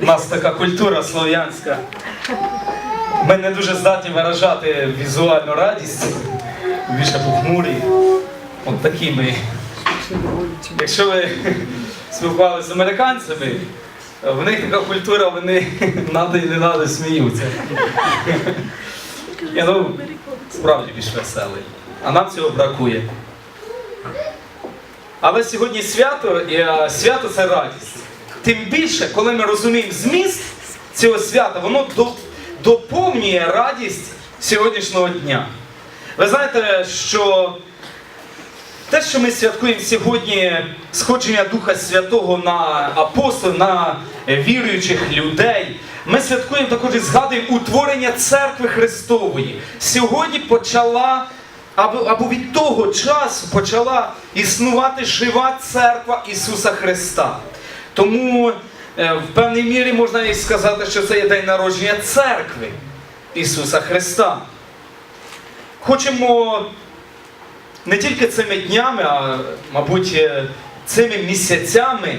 У нас така культура слов'янська. Ми не дуже здатні виражати візуальну радість, більше похмурі. От такі ми. Якщо ви спілкувалися з американцями, в них така культура, вони надо і не надо сміються. Я, ну, справді більш веселий. А нам цього бракує. Але сьогодні свято, і свято це радість. Тим більше, коли ми розуміємо зміст цього свята, воно доповнює радість сьогоднішнього дня. Ви знаєте, що те, що ми святкуємо сьогодні, сходження Духа Святого на апостолів, на віруючих людей, ми святкуємо також і згадуємо утворення церкви Христової. Сьогодні почала, або, або від того часу почала існувати жива церква Ісуса Христа. Тому е, в певній мірі можна і сказати, що це є день народження церкви Ісуса Христа. Хочемо не тільки цими днями, а мабуть, е, цими місяцями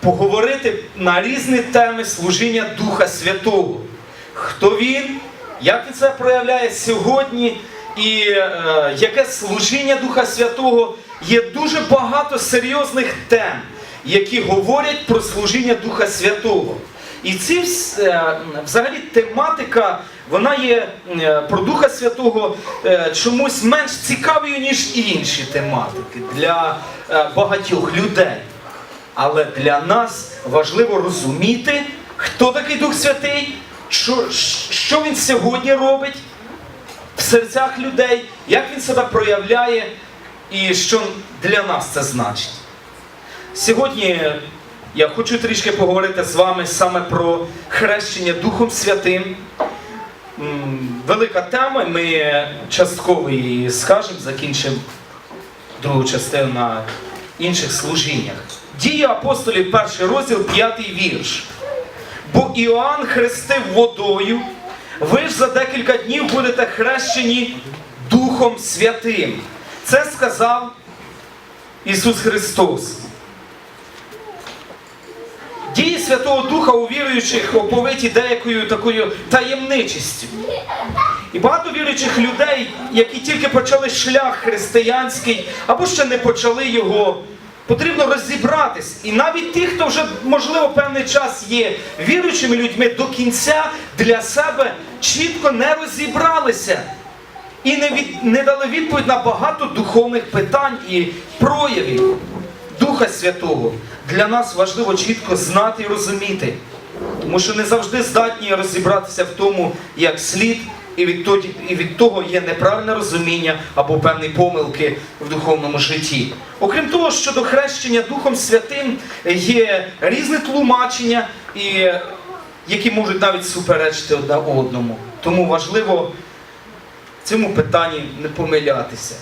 поговорити на різні теми служіння Духа Святого. Хто він, як він це проявляє сьогодні, і е, яке служіння Духа Святого є дуже багато серйозних тем, які говорять про служіння Духа Святого. І ці е, взагалі тематика, вона є е, про Духа Святого е, чомусь менш цікавою, ніж інші тематики для багатьох людей. Але для нас важливо розуміти, хто такий Дух Святий, що, що він сьогодні робить в серцях людей, як він себе проявляє і що для нас це значить. Сьогодні я хочу трішки поговорити з вами саме про хрещення Духом Святим. Велика тема, ми частково її скажемо, закінчимо другу частину на інших служіннях. Дії апостолів, перший розділ, п'ятий вірш. Бо Іоанн хрестив водою, ви ж за декілька днів будете хрещені Духом Святим. Це сказав Ісус Христос. Дії Святого Духа у віруючих оповиті деякою такою таємничістю. І багато віруючих людей, які тільки почали шлях християнський, або ще не почали його, потрібно розібратись. І навіть ті, хто вже, можливо, певний час є віруючими людьми, до кінця для себе чітко не розібралися і не, від, не дали відповідь на багато духовних питань і проявів Духа Святого. Для нас важливо чітко знати і розуміти. Тому що не завжди здатні розібратися в тому, як слід, і від, тоді, і від того є неправильне розуміння або певні помилки в духовному житті. Окрім того, щодо хрещення Духом Святим є різні тлумачення, і, які можуть навіть суперечити одне одному. Тому важливо в цьому питанні не помилятися.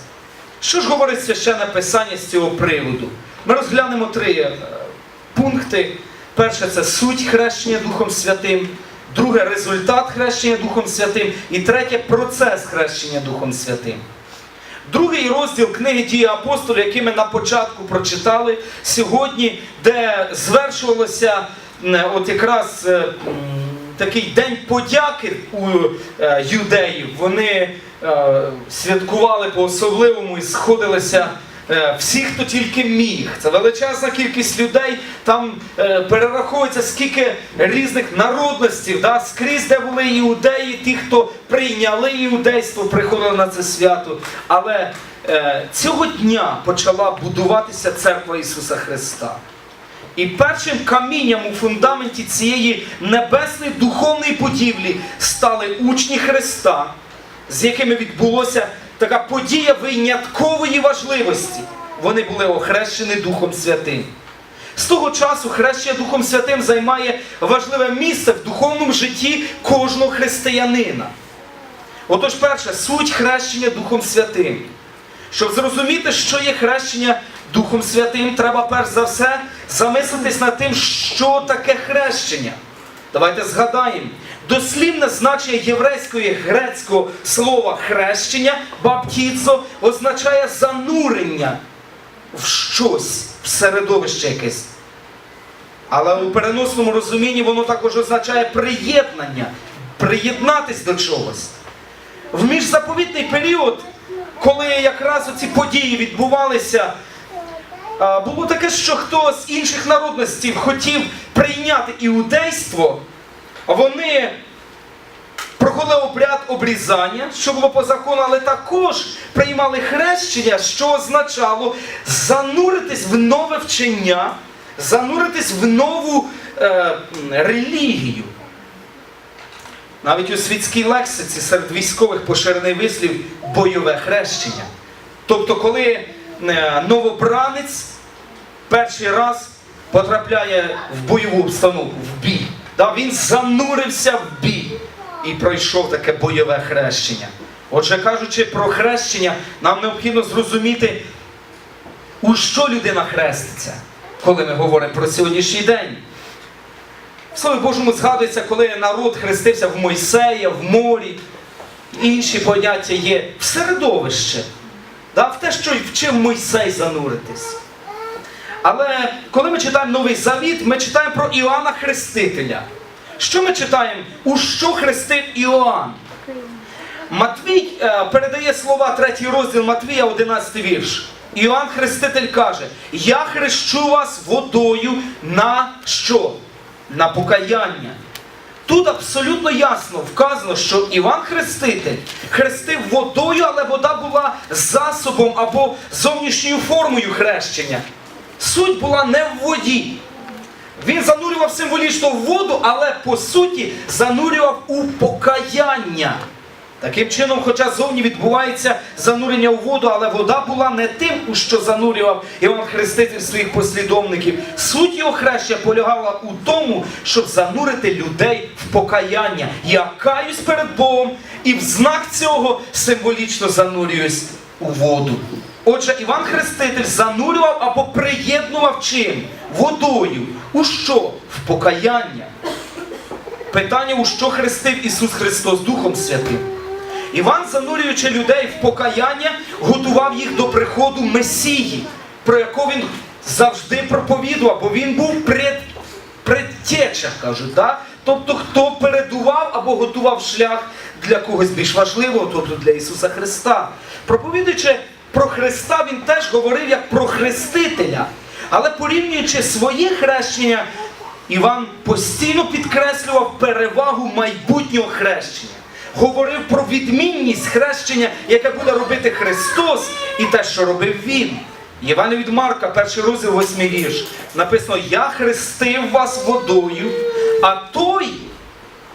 Що ж говорить священне писання з цього приводу? Ми розглянемо три е, пункти. Перше це суть хрещення Духом Святим, друге результат хрещення Духом Святим, і третє процес хрещення Духом Святим. Другий розділ книги Дії апостолів, який ми на початку прочитали сьогодні, де звершувалося от якраз е, такий день подяки у е, юдеїв. Вони святкували по-особливому і сходилися. Е, Всі, хто тільки міг, це величезна кількість людей. Там е, перераховується скільки різних народностей, да? скрізь, де були іудеї, ті, хто прийняли іудейство, приходили на це свято. Але е, цього дня почала будуватися церква Ісуса Христа. І першим камінням у фундаменті цієї небесної духовної будівлі стали учні Христа, з якими відбулося така подія виняткової важливості. Вони були охрещені Духом Святим. З того часу хрещення Духом Святим займає важливе місце в духовному житті кожного християнина. Отож, перше, суть хрещення Духом Святим. Щоб зрозуміти, що є хрещення Духом Святим, треба перш за все замислитись над тим, що таке хрещення. Давайте згадаємо. Дослівне значення єврейського і грецького слова хрещення баптіцо означає занурення в щось, в середовище якесь. Але у переносному розумінні воно також означає приєднання, приєднатись до чогось. В міжзаповітний період, коли якраз ці події відбувалися, було таке, що хто з інших народностей хотів прийняти іудейство, вони проходили обряд обрізання, що було по закону, але також приймали хрещення, що означало зануритись в нове вчення, зануритись в нову е, релігію. Навіть у світській лексиці серед військових поширений вислів бойове хрещення. Тобто, коли е, новобранець перший раз потрапляє в бойову обстановку, в бій, да, він занурився в бій і пройшов таке бойове хрещення. Отже, кажучи про хрещення, нам необхідно зрозуміти, у що людина хреститься, коли ми говоримо про сьогоднішній день. В Слові Божому згадується, коли народ хрестився в Мойсея, в морі. Інші поняття є в середовище, да, в те, що вчив Мойсей зануритись. Але коли ми читаємо Новий Завіт, ми читаємо про Іоанна Хрестителя. Що ми читаємо? У що хрестив Іоанн? Матвій е, передає слова, третій розділ Матвія, 11 вірш. Іоанн Хреститель каже: Я хрещу вас водою на що? На покаяння. Тут абсолютно ясно вказано, що Іван Хреститель хрестив водою, але вода була засобом або зовнішньою формою хрещення. Суть була не в воді. Він занурював символічно в воду, але по суті занурював у покаяння. Таким чином, хоча зовні відбувається занурення у воду, але вода була не тим, у що занурював Іван Хреститель своїх послідовників. Суть його хрещення полягала у тому, щоб занурити людей в покаяння. Я каюсь перед Богом і в знак цього символічно занурююсь у воду. Отже, Іван Хреститель занурював або приєднував чим? Водою. У що? В покаяння. Питання, у що хрестив Ісус Христос Духом Святим. Іван, занурюючи людей в покаяння, готував їх до приходу Месії, про якого він завжди проповідував, бо він був пред, предтеча, кажуть. Да? Тобто, хто передував або готував шлях для когось більш важливого, тобто для Ісуса Христа. Проповідуючи про Христа, він теж говорив як про Хрестителя. Але порівнюючи своє хрещення, Іван постійно підкреслював перевагу майбутнього хрещення. Говорив про відмінність хрещення, яке буде робити Христос, і те, що робив Він. Євангелій від Марка, перший розділ, восьмий вірш. Написано: Я хрестив вас водою, а той,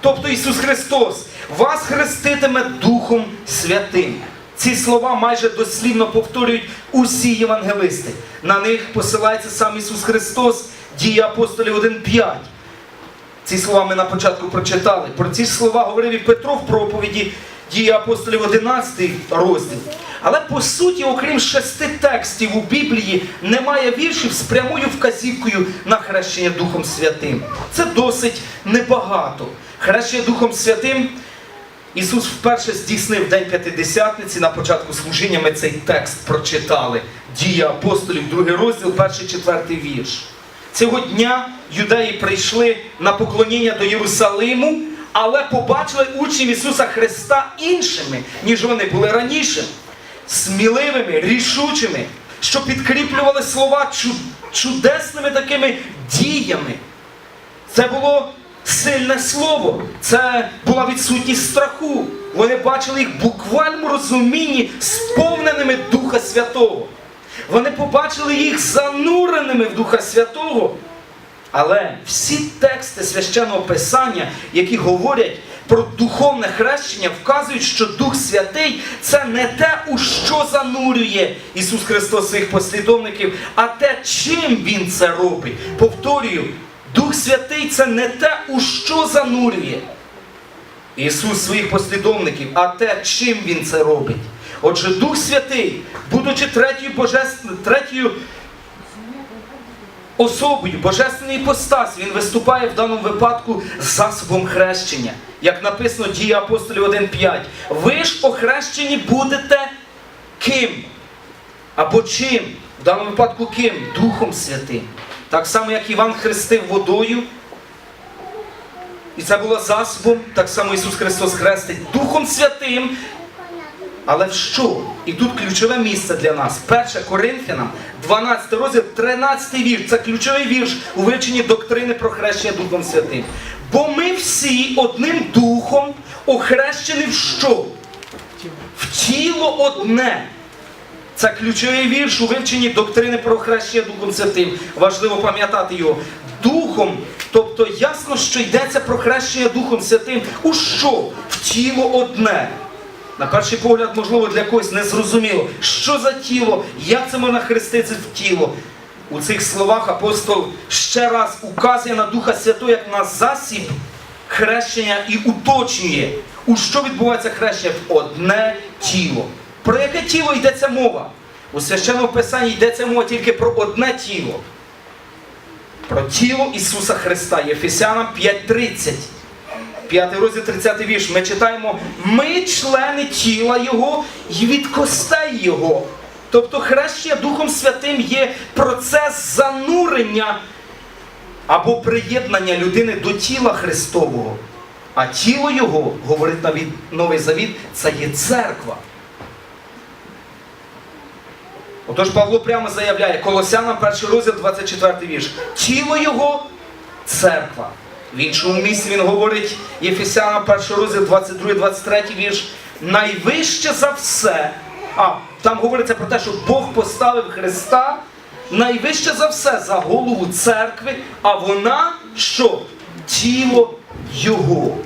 тобто Ісус Христос, вас хреститиме Духом Святим. Ці слова майже дослівно повторюють усі євангелисти. На них посилається сам Ісус Христос, дії апостолів 1.5. Ці слова ми на початку прочитали. Про ці слова говорив і Петро в проповіді дії апостолів 11 розділ. Але по суті, окрім шести текстів у Біблії, немає віршів з прямою вказівкою на хрещення Духом Святим. Це досить небагато. Хрещення Духом Святим Ісус вперше здійснив День П'ятидесятниці. На початку служіння ми цей текст прочитали. Дія апостолів, другий розділ, перший четвертий вірш. Цього дня юдеї прийшли на поклоніння до Єрусалиму, але побачили учнів Ісуса Христа іншими, ніж вони були раніше, сміливими, рішучими, що підкріплювали слова чудесними такими діями. Це було сильне слово, це була відсутність страху. Вони бачили їх в буквальному розумінні, сповненими Духа Святого. Вони побачили їх зануреними в Духа Святого. Але всі тексти священного писання, які говорять про духовне хрещення, вказують, що Дух Святий це не те, у що занурює Ісус Христос своїх послідовників, а те, чим Він це робить. Повторюю, Дух Святий це не те, у що занурює Ісус своїх послідовників, а те, чим Він це робить. Отже, Дух Святий, будучи третьою божественною, третьою особою, божественної іпостасі, він виступає в даному випадку засобом хрещення. Як написано дії апостолів 1.5. Ви ж охрещені будете ким? Або чим? В даному випадку ким? Духом Святим. Так само, як Іван хрестив водою. І це було засобом, так само Ісус Христос хрестить Духом Святим. Але в що? І тут ключове місце для нас. 1 Коринфянам, 12 розділ, 13 вірш. Це ключовий вірш у вивченні доктрини про хрещення Духом Святим. Бо ми всі одним духом охрещені в що? В тіло одне. Це ключовий вірш у вивченні доктрини про хрещення Духом Святим. Важливо пам'ятати його. Духом, тобто ясно, що йдеться про хрещення Духом Святим. У що? В тіло одне. На перший погляд, можливо, для когось не зрозуміло, що за тіло, як це можна хреститися в тіло. У цих словах апостол ще раз указує на Духа Святого як на засіб хрещення і уточнює, у що відбувається хрещення в одне тіло. Про яке тіло йдеться мова? У священному писанні йдеться мова тільки про одне тіло. Про тіло Ісуса Христа. Єфесянам 5.30. 5 розділ 30 вірш. Ми читаємо, ми члени тіла Його і від костей Його. Тобто хрещення Духом Святим є процес занурення або приєднання людини до тіла Христового. А тіло Його, говорить навіть Новий Завіт, це є церква. Отож Павло прямо заявляє, Колосянам 1 розділ 24 вірш. Тіло Його церква. В іншому місці він говорить Єфесянам 1 розділ 22-23 вірш. Найвище за все. А, там говориться про те, що Бог поставив Христа найвище за все за голову церкви, а вона що? Тіло Його.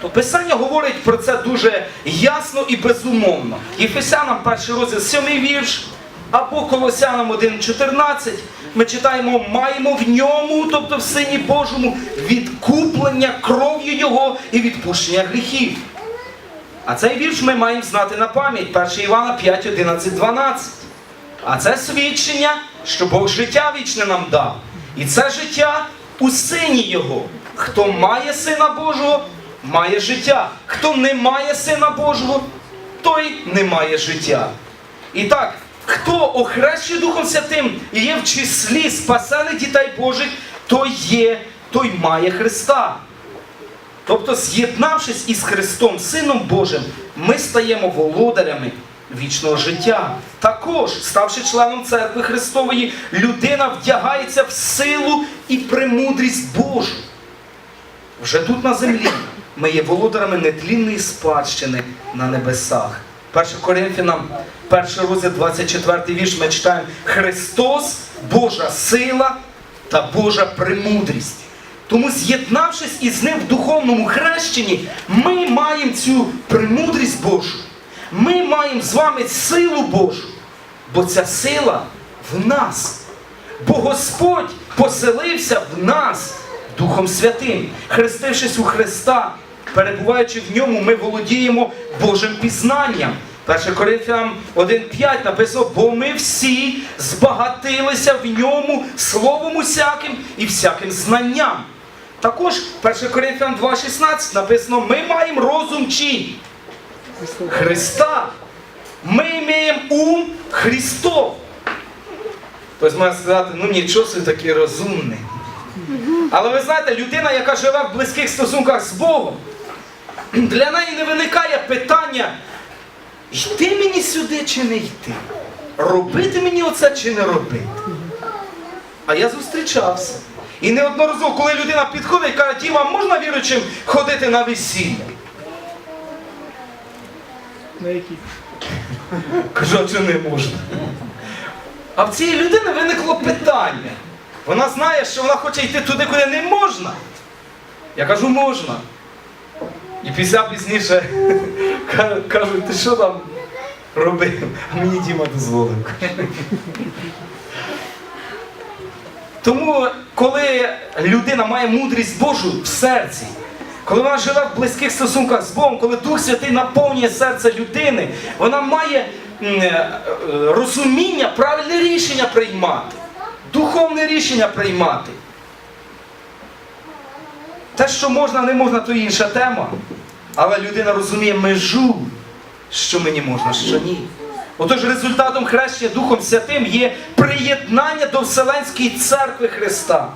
То Писання говорить про це дуже ясно і безумовно. Єфесянам перший розділ 7 вірш, або Колосянам 1.14 ми читаємо, маємо в ньому, тобто в Сині Божому, відкуплення кров'ю Його і відпущення гріхів. А цей вірш ми маємо знати на пам'ять. 1 Івана 5, 11, 12. А це свідчення, що Бог життя вічне нам дав. І це життя у сині Його. Хто має Сина Божого, має життя. Хто не має Сина Божого, той не має життя. І так, хто охрещує Духом Святим і є в числі спасених дітей Божих, той є, той має Христа. Тобто, з'єднавшись із Христом, Сином Божим, ми стаємо володарями вічного життя. Також, ставши членом церкви Христової, людина вдягається в силу і премудрість Божу. Вже тут на землі ми є володарами нетлінної спадщини на небесах. 1 Коринфянам, 1 розділ 24 вірш, ми читаємо Христос, Божа сила та Божа премудрість. Тому, з'єднавшись із ним в духовному хрещенні, ми маємо цю премудрість Божу. Ми маємо з вами силу Божу. Бо ця сила в нас. Бо Господь поселився в нас Духом Святим. Хрестившись у Христа, перебуваючи в ньому, ми володіємо Божим пізнанням. 1 Коринфянам 1.5 написано, бо ми всі збагатилися в ньому словом усяким і всяким знанням. Також 1 Коринфянам 2.16 написано, ми маємо розум чий? Христа. Ми маємо ум Христов. Тобто можна сказати, ну нічого собі такий розумний. Але ви знаєте, людина, яка живе в близьких стосунках з Богом, для неї не виникає питання, йти мені сюди чи не йти? Робити мені оце чи не робити? А я зустрічався. І неодноразово, коли людина підходить і каже, Діма, можна віруючим ходити на весілля? На які? Кажу, а чи не можна? А в цієї людини виникло питання. Вона знає, що вона хоче йти туди, куди не можна. Я кажу, можна. І після пізніше кажуть, ти що там робив? А мені Діма дозволив. Тому, коли людина має мудрість Божу в серці, коли вона живе в близьких стосунках з Богом, коли Дух Святий наповнює серце людини, вона має е, розуміння, правильне рішення приймати, духовне рішення приймати. Те, що можна, не можна, то інша тема. Але людина розуміє межу, що мені можна, що ні. Отож, результатом хрещення Духом Святим є приєднання до Вселенської церкви Христа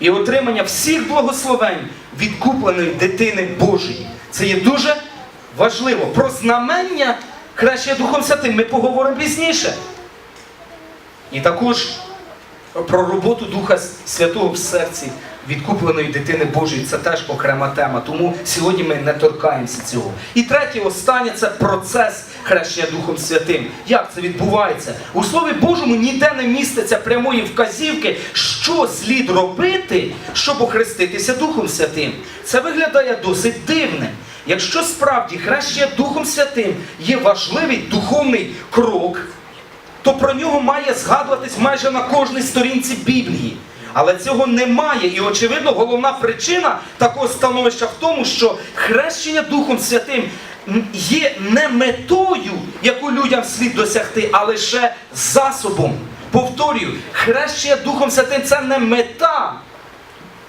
і отримання всіх благословень відкупленої дитини Божої. Це є дуже важливо. Про знамення хрещення Духом Святим ми поговоримо пізніше. І також про роботу Духа Святого в серці відкупленої дитини Божої це теж окрема тема. Тому сьогодні ми не торкаємося цього. І третє, останнє це процес хрещення Духом Святим. Як це відбувається? У Слові Божому ніде не міститься прямої вказівки, що слід робити, щоб охреститися Духом Святим. Це виглядає досить дивним. Якщо справді хрещення Духом Святим є важливий духовний крок, то про нього має згадуватись майже на кожній сторінці Біблії. Але цього немає. І, очевидно, головна причина такого становища в тому, що хрещення Духом Святим є не метою, яку людям слід досягти, а лише засобом. Повторюю, хрещення Духом Святим це не мета,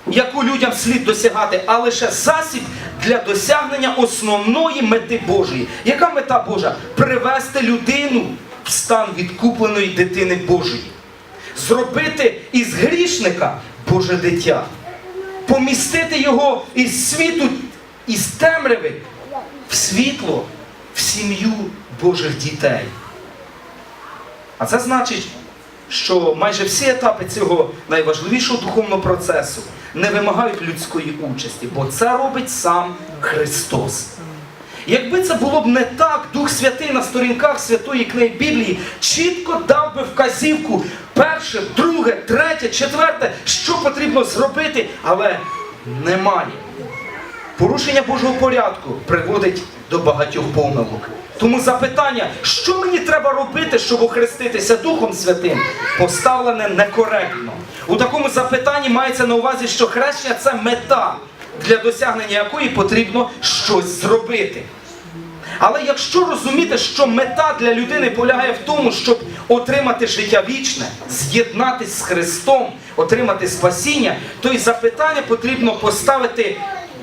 яку людям слід досягати, а лише засіб для досягнення основної мети Божої. Яка мета Божа? Привести людину в стан відкупленої дитини Божої. Зробити із грішника Боже дитя. Помістити його із світу, із темряви в світло, в сім'ю Божих дітей. А це значить, що майже всі етапи цього найважливішого духовного процесу не вимагають людської участі, бо це робить сам Христос. Якби це було б не так, Дух Святий на сторінках Святої книги Біблії чітко дав би вказівку перше, друге, третє, четверте, що потрібно зробити, але немає. Порушення Божого порядку приводить до багатьох помилок. Тому запитання, що мені треба робити, щоб охреститися Духом Святим, поставлене некоректно. У такому запитанні мається на увазі, що хрещення це мета, для досягнення якої потрібно щось зробити. Але якщо розуміти, що мета для людини полягає в тому, щоб отримати життя вічне, з'єднатись з Христом, отримати спасіння, то і запитання потрібно поставити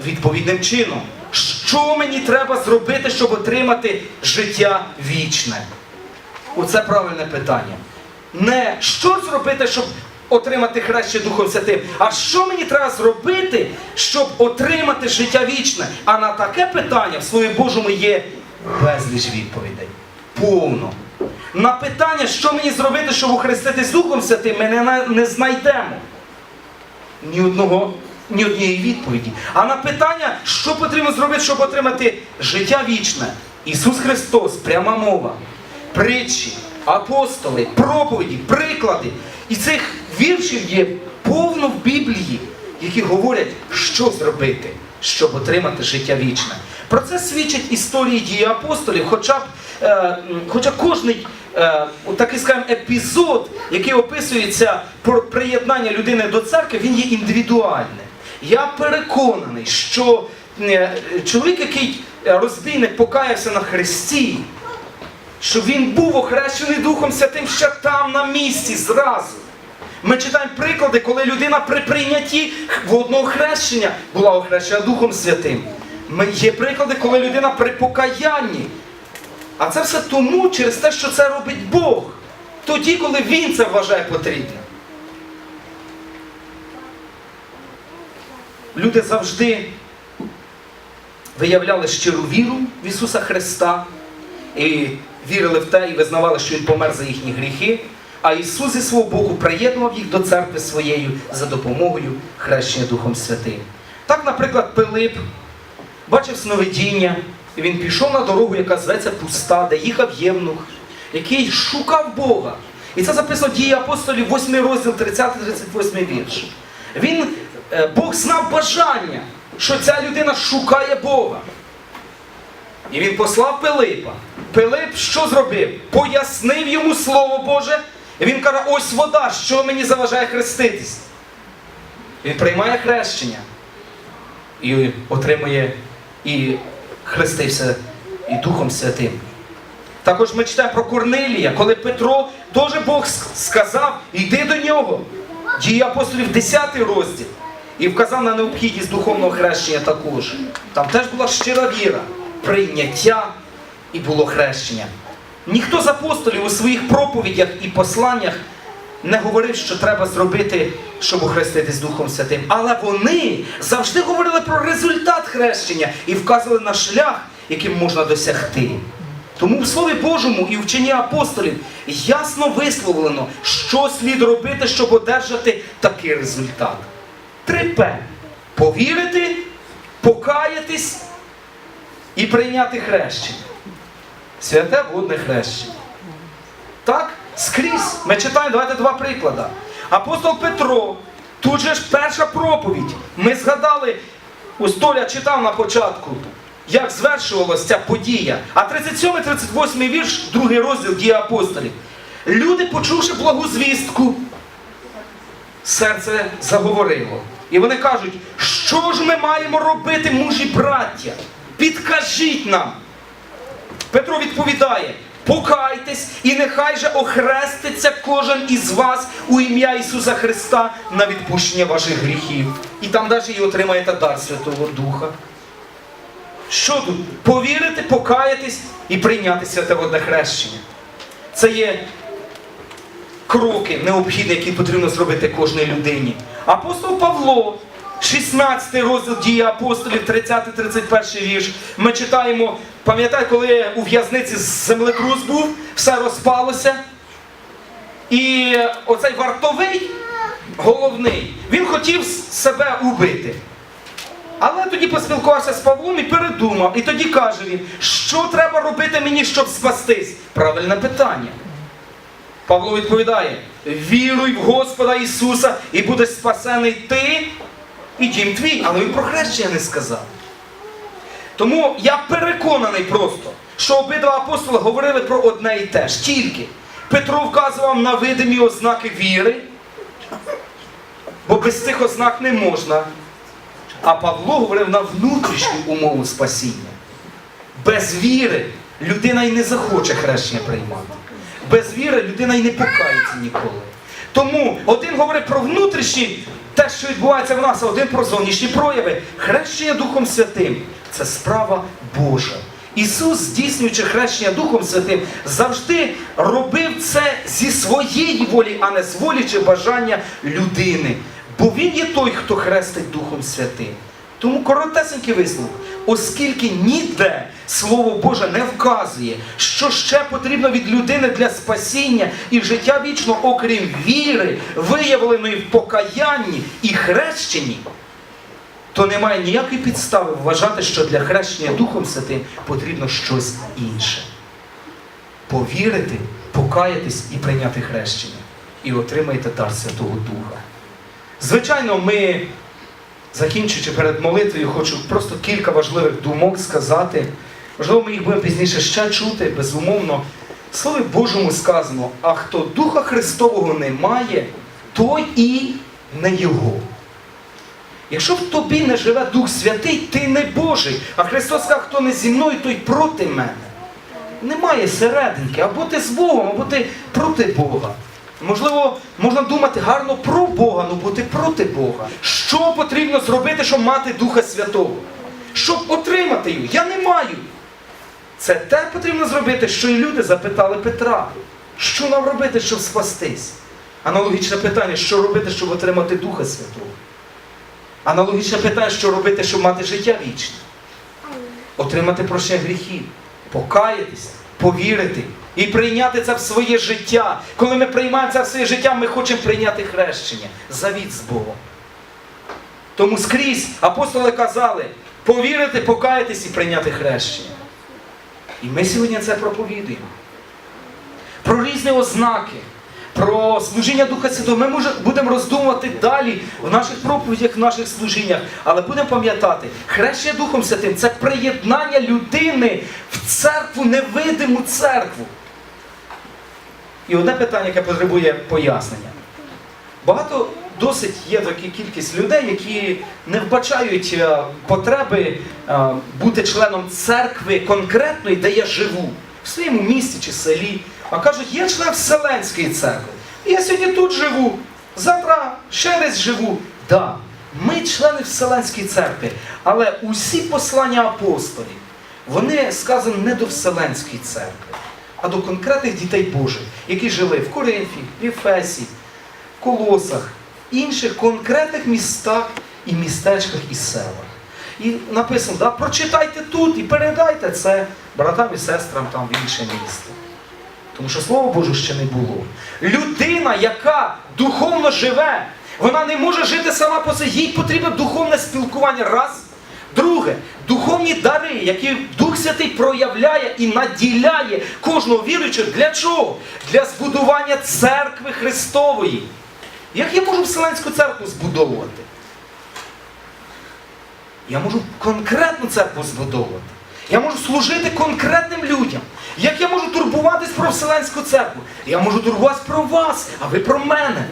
відповідним чином. Що мені треба зробити, щоб отримати життя вічне? Оце правильне питання. Не що зробити, щоб отримати хрещення Духом Святим, а що мені треба зробити, щоб отримати життя вічне? А на таке питання в Слові Божому є безліч відповідей. Повно. На питання, що мені зробити, щоб охреститись Духом Святим, ми не, не знайдемо ні одного, ні однієї відповіді. А на питання, що потрібно зробити, щоб отримати життя вічне, Ісус Христос, пряма мова, притчі, апостоли, проповіді, приклади. І цих віршів є повно в Біблії, які говорять, що зробити, щоб отримати життя вічне. Про це свідчать історії дії апостолів, хоча б е, хоча кожний е, такий скажімо, епізод, який описується про приєднання людини до церкви, він є індивідуальним. Я переконаний, що е, чоловік, який е, розбійник покаявся на Христі, що він був охрещений Духом Святим ще там на місці зразу. Ми читаємо приклади, коли людина при прийнятті водного хрещення була охрещена Духом Святим. Є приклади, коли людина при покаянні. А це все тому через те, що це робить Бог. Тоді, коли Він це вважає потрібним. Люди завжди виявляли щиру віру в Ісуса Христа і вірили в те і визнавали, що Він помер за їхні гріхи. А Ісус зі свого боку приєднував їх до церкви своєю за допомогою хрещення Духом Святим. Так, наприклад, Пилип бачив сновидіння, і він пішов на дорогу, яка зветься пуста, де їхав євнух, який шукав Бога. І це записано в дії апостолів, 8 розділ, 30-38 вірш. Він, е, Бог знав бажання, що ця людина шукає Бога. І він послав Пилипа. Пилип що зробив? Пояснив йому Слово Боже. І він каже, ось вода, що мені заважає хреститись. Він приймає хрещення і отримує і хрестився і Духом Святим. Також ми читаємо про Корнилія, коли Петро теж Бог сказав, йди до нього. Дії апостолів 10 розділ. І вказав на необхідність духовного хрещення також. Там теж була щира віра, прийняття і було хрещення. ніхто з апостолів у своїх проповідях і посланнях не говорив, що треба зробити, щоб охреститись Духом Святим. Але вони завжди говорили про результат хрещення і вказували на шлях, яким можна досягти. Тому в Слові Божому і в вченні апостолів ясно висловлено, що слід робити, щоб одержати такий результат. 3П. Повірити, покаятись і прийняти хрещення. Святе водне хрещення. Так, скрізь. Ми читаємо, давайте два приклади. Апостол Петро, тут же ж перша проповідь. Ми згадали, ось Толя читав на початку, як звершувалася ця подія. А 37-38 вірш, другий розділ дії апостолів. Люди, почувши благу звістку, серце заговорило. І вони кажуть, що ж ми маємо робити, мужі браття? Підкажіть нам. Петро відповідає: покайтесь, і нехай же охреститься кожен із вас у ім'я Ісуса Христа на відпущення ваших гріхів. І там далі і отримаєте дар Святого Духа. Що тут? Повірити, покаятись і прийняти святе водне хрещення. Це є кроки необхідні, які потрібно зробити кожній людині. Апостол Павло, 16 розділ дії апостолів, 30-31 вірш. Ми читаємо, пам'ятаєте, коли у в'язниці землетрус був, все розпалося. І оцей вартовий, головний, він хотів себе убити. Але тоді поспілкувався з Павлом і передумав. І тоді каже він, що треба робити мені, щоб спастись? Правильне питання. Павло відповідає: віруй в Господа Ісуса і будеш спасений ти і дім твій. Але він про хрещення не сказав. Тому я переконаний просто, що обидва апостоли говорили про одне і те ж. Тільки Петро вказував на видимі ознаки віри, бо без цих ознак не можна. А Павло говорив на внутрішню умову спасіння. Без віри людина й не захоче хрещення приймати. Без віри людина й не покається ніколи. Тому один говорить про внутрішні, те, що відбувається в нас, один про зовнішні прояви. Хрещення Духом Святим це справа Божа. Ісус, здійснюючи хрещення Духом Святим, завжди робив це зі своєї волі, а не з волі чи бажання людини. Бо Він є той, хто хрестить Духом Святим. Тому коротесенький висновок, оскільки ніде Слово Боже не вказує, що ще потрібно від людини для спасіння і життя вічно, окрім віри, виявленої в покаянні і хрещенні, то немає ніякої підстави вважати, що для хрещення Духом Святим потрібно щось інше. Повірити, покаятись і прийняти хрещення. І отримаєте дар Святого Духа. Звичайно, ми, закінчуючи перед молитвою, хочу просто кілька важливих думок сказати. Можливо, ми їх будемо пізніше ще чути, безумовно. Слові Божому сказано, а хто Духа Христового не має, той і не Його. Якщо в тобі не живе Дух Святий, ти не Божий. А Христос сказав, хто не зі мною, той проти мене. Немає серединки, або ти з Богом, або ти проти Бога. Можливо, можна думати гарно про Бога, але бути проти Бога. Що потрібно зробити, щоб мати Духа Святого? Щоб отримати його. Я не маю. Це те потрібно зробити, що і люди запитали Петра. Що нам робити, щоб спастись? Аналогічне питання, що робити, щоб отримати Духа Святого? Аналогічне питання, що робити, щоб мати життя вічне? Отримати прощення гріхів, покаятись, повірити і прийняти це в своє життя. Коли ми приймаємо це в своє життя, ми хочемо прийняти хрещення, завіт з Богом. Тому скрізь апостоли казали повірити, покаятись і прийняти хрещення. І ми сьогодні це проповідуємо. Про різні ознаки, про служіння Духа Святого. Ми може, будемо роздумувати далі в наших проповідях, в наших служіннях. Але будемо пам'ятати, хрещення Духом Святим це приєднання людини в церкву, невидиму церкву. І одне питання, яке потребує пояснення. Багато досить є така кількість людей, які не вбачають е, потреби е, бути членом церкви конкретної, де я живу, в своєму місті чи селі. А кажуть, я член Вселенської церкви. Я сьогодні тут живу, завтра ще десь живу. Да, ми члени Вселенської церкви, але усі послання апостолів, вони сказані не до Вселенської церкви, а до конкретних дітей Божих, які жили в Коринфі, в Ефесі, Колосах, інших конкретних містах і містечках і селах. І написано, да, прочитайте тут і передайте це братам і сестрам там в інше місто. Тому що Слово Боже ще не було. Людина, яка духовно живе, вона не може жити сама по собі, їй потрібне духовне спілкування. Раз. Друге, духовні дари, які Дух Святий проявляє і наділяє кожного віруючого. Для чого? Для збудування церкви Христової. Як я можу Вселенську церкву збудовувати? Я можу конкретну церкву збудовувати. Я можу служити конкретним людям. Як я можу про Вселенську церкву? Я можу турбуватись про вас, а ви про мене.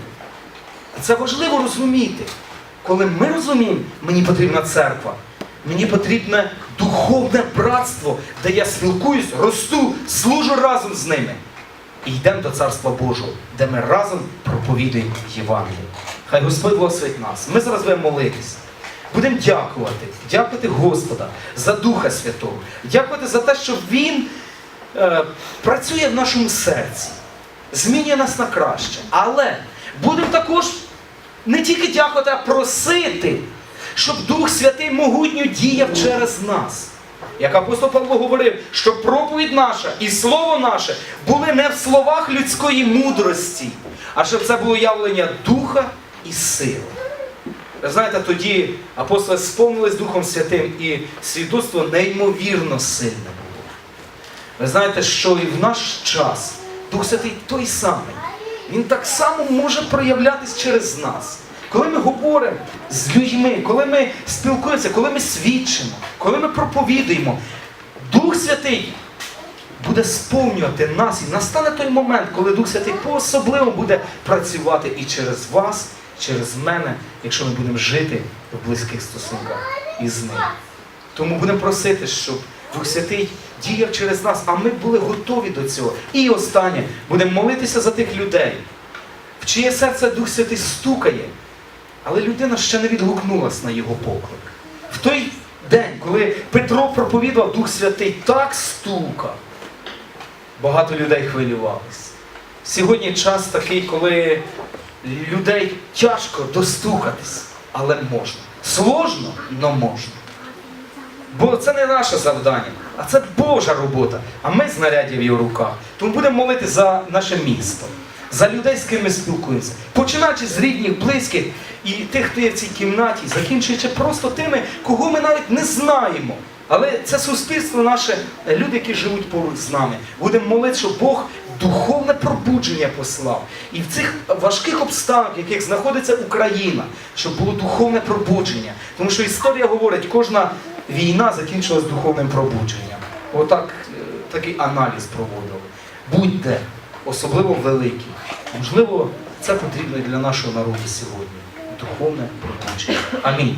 Це важливо розуміти. Коли ми розуміємо, мені потрібна церква, мені потрібне духовне братство, де я спілкуюсь, росту, служу разом з ними. І йдемо до Царства Божого, де ми разом проповідуємо Євангеліє. Хай Господь благословить нас. Ми зараз будемо молитися. Будемо дякувати, дякувати Господа за Духа Святого, дякувати за те, що Він е, працює в нашому серці, змінює нас на краще. Але будемо також не тільки дякувати, а просити, щоб Дух Святий могутньо діяв через нас. Як апостол Павло говорив, що проповідь наша і слово наше були не в словах людської мудрості, а щоб це було явлення духа і сили. Ви знаєте, тоді апостоли сповнились Духом Святим і свідоцтво неймовірно сильне. Ви знаєте, що і в наш час Дух Святий той самий. Він так само може проявлятись через нас. Коли ми говоримо з людьми, коли ми спілкуємося, коли ми свідчимо, коли ми проповідуємо, Дух Святий буде сповнювати нас. І настане той момент, коли Дух Святий по-особливо буде працювати і через вас, через мене, якщо ми будемо жити в близьких стосунках із ним. Тому будемо просити, щоб Дух Святий діяв через нас, а ми були готові до цього. І останнє, будемо молитися за тих людей, в чиє серце Дух Святий стукає, але людина ще не відгукнулась на його поклик. В той день, коли Петро проповідував Дух Святий, так стукав. Багато людей хвилювались. Сьогодні час такий, коли людей тяжко достукатись, але можна. Сложно, але можна. Бо це не наше завдання, а це Божа робота. А ми знаряддя в його руках. Тому будемо молити за наше місто, за людей, з ким ми спілкуємося. Починаючи з рідних, близьких і тих, хто є в цій кімнаті, закінчуючи просто тими, кого ми навіть не знаємо. Але це суспільство наше, люди, які живуть поруч з нами. Будемо молити, щоб Бог духовне пробудження послав. І в цих важких обставинах, в яких знаходиться Україна, щоб було духовне пробудження. Тому що історія говорить, кожна війна закінчилась духовним пробудженням. Отак е, такий аналіз проводили. Будьте особливо великі. Можливо, це потрібно і для нашого народу сьогодні. Духовне пробудження. Амінь.